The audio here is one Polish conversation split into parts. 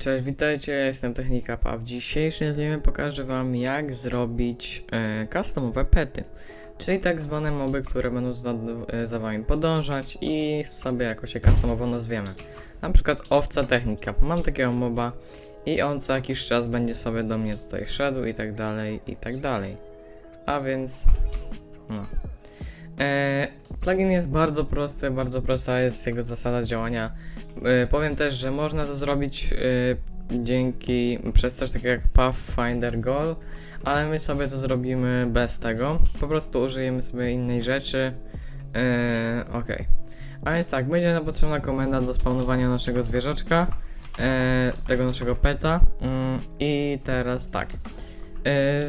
Cześć, witajcie, ja jestem Technika a w dzisiejszym filmie pokażę wam jak zrobić e, customowe pety, czyli tak zwane moby, które będą za, e, za wami podążać i sobie jakoś je customowo nazwiemy. Na przykład owca technika, mam takiego moba i on co jakiś czas będzie sobie do mnie tutaj szedł i tak dalej, i tak dalej. A więc, no. E, plugin jest bardzo prosty, bardzo prosta jest jego zasada działania. E, powiem też, że można to zrobić e, dzięki przez coś takiego jak Pathfinder Goal, ale my sobie to zrobimy bez tego. Po prostu użyjemy sobie innej rzeczy. Ok. A więc tak, będzie nam potrzebna komenda do spawnowania naszego zwierzaczka, tego naszego peta. Mm, I teraz tak.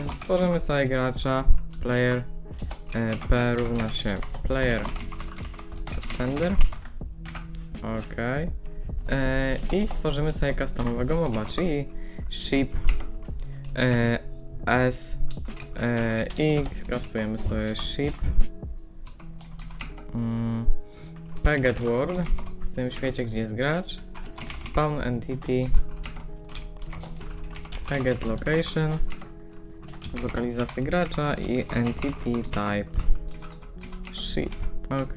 Stworzymy sobie gracza, player p równa się player sender. Ok. E, I stworzymy sobie customowego moba, czyli ship e, s e, i skastujemy sobie ship mm, get world w tym świecie, gdzie jest gracz spawn entity get location lokalizację gracza i entity type ship. Ok.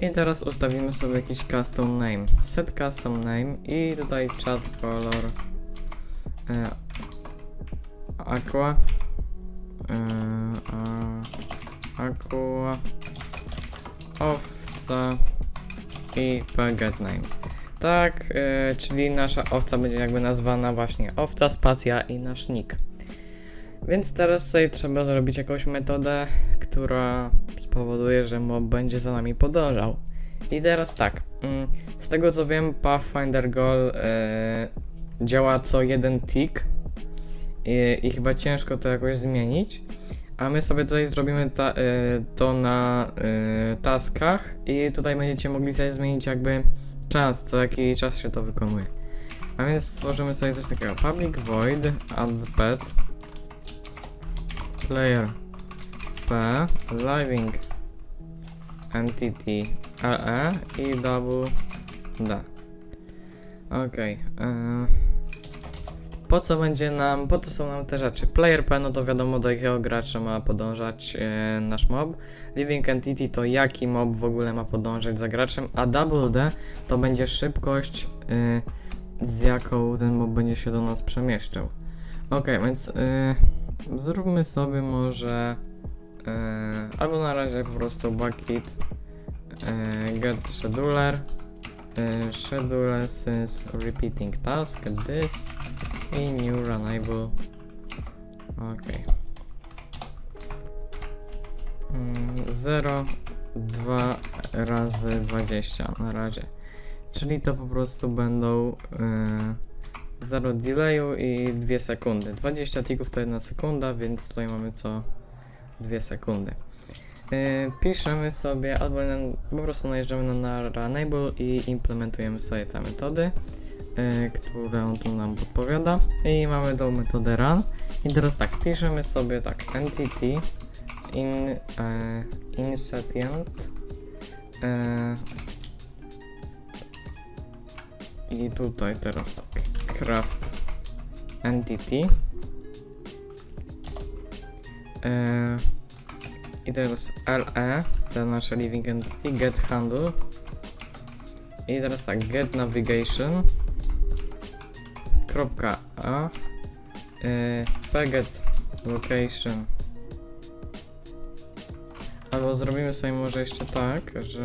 I teraz ustawimy sobie jakiś custom name. Set custom name i tutaj chat color e, aqua e, a, aqua owca i get name. Tak, e, czyli nasza owca będzie jakby nazwana właśnie owca, spacja i nasz nick. Więc teraz tutaj trzeba zrobić jakąś metodę, która spowoduje, że mob będzie za nami podążał. I teraz tak, mm, z tego co wiem, Pathfinder Goal e, działa co jeden tick i, i chyba ciężko to jakoś zmienić. A my sobie tutaj zrobimy ta, e, to na e, taskach i tutaj będziecie mogli sobie zmienić jakby czas, co jaki czas się to wykonuje. A więc stworzymy sobie coś takiego public void add pet player p living entity le i double d ok po co będzie nam, po co są nam te rzeczy? Player P, no to wiadomo do jakiego gracza ma podążać e, nasz mob. Living Entity to jaki mob w ogóle ma podążać za graczem, a Double D to będzie szybkość, e, z jaką ten mob będzie się do nas przemieszczał. Ok, więc e, Zróbmy sobie może e, albo na razie po prostu bucket e, get scheduler e, schedule since repeating task this i new runable ok mm, 0 2 razy 20 na razie. Czyli to po prostu będą e, 0 delayu i 2 sekundy. 20 tików to 1 sekunda, więc tutaj mamy co 2 sekundy. Yy, piszemy sobie, albo na, po prostu najeżdżamy na Runable i implementujemy sobie te metody, yy, które on tu nam podpowiada. I mamy tą metodę run. I teraz tak, piszemy sobie tak, entity in, yy, incipient yy, i tutaj teraz tak craft entity. E, i teraz LE to nasze living entity get handle. I teraz tak get navigation. Kropka A. Get location. Albo zrobimy sobie może jeszcze tak, że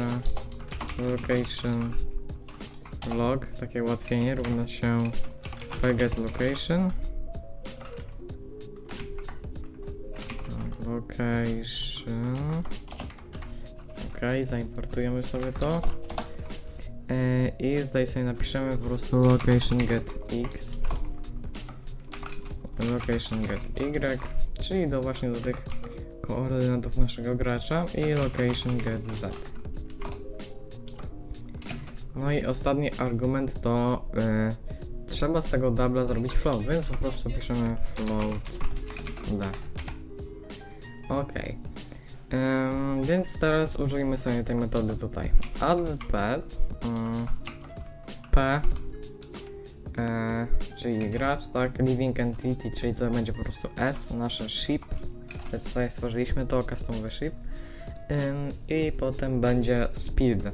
location log, takie ułatwienie równa się get location. Location. Ok, zaimportujemy sobie to. E, i tutaj sobie napiszemy po prostu location get x. Location get y czyli do właśnie do tych koordynatów naszego gracza i location get z. No i ostatni argument to y, trzeba z tego dubla zrobić float, więc po prostu piszemy float d. Ok. Ym, więc teraz użyjmy sobie tej metody tutaj. Add pet y, p e, czyli gracz, tak, living entity, czyli to będzie po prostu S, nasze ship, to co sobie stworzyliśmy, to customowy ship. Ym, I potem będzie speed.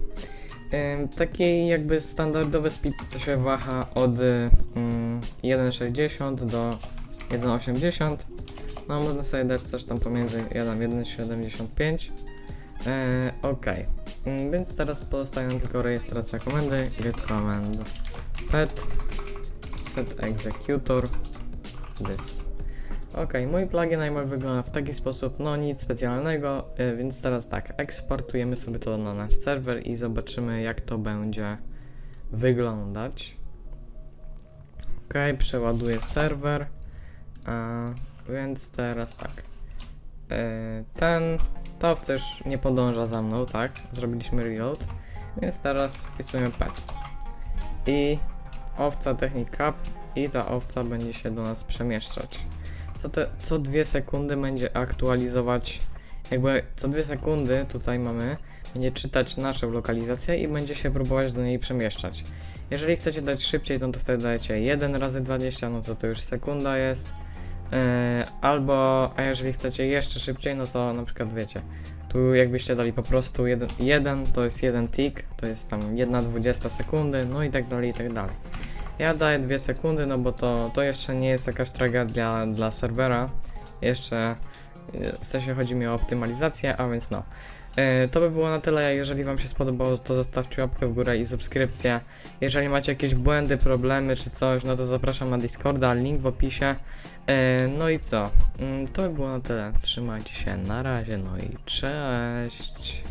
Taki jakby standardowy speed to się waha od ym, 1.60 do 1.80. No można sobie dać coś tam pomiędzy 1.1.75. E, ok, Ym, więc teraz pozostaje nam tylko rejestracja komendy. Get command pet set executor this. Ok, mój plugin iMac wygląda w taki sposób, no nic specjalnego, y, więc teraz tak, eksportujemy sobie to na nasz serwer i zobaczymy jak to będzie wyglądać. Ok, przeładuję serwer, a, więc teraz tak. Y, ten, ta owca już nie podąża za mną, tak? Zrobiliśmy reload, więc teraz wpisujemy pet. I owca technik cap i ta owca będzie się do nas przemieszczać co, te, co dwie sekundy będzie aktualizować, jakby co dwie sekundy tutaj mamy, będzie czytać naszą lokalizację i będzie się próbować do niej przemieszczać. Jeżeli chcecie dać szybciej, no to wtedy dajecie 1 razy 20, no to to już sekunda jest. Yy, albo, a jeżeli chcecie jeszcze szybciej, no to na przykład wiecie, tu jakbyście dali po prostu 1, 1 to jest 1 tick, to jest tam 1 20 sekundy, no i tak dalej, i tak dalej. Ja daję 2 sekundy, no bo to, to jeszcze nie jest jakaś tragedia dla serwera. Jeszcze y, w sensie chodzi mi o optymalizację, a więc no. Y, To by było na tyle. Jeżeli Wam się spodobało, to zostawcie łapkę w górę i subskrypcję. Jeżeli macie jakieś błędy, problemy czy coś, no to zapraszam na Discorda, link w opisie. Y, No i co? Mm, To by było na tyle. Trzymajcie się, na razie, no i cześć.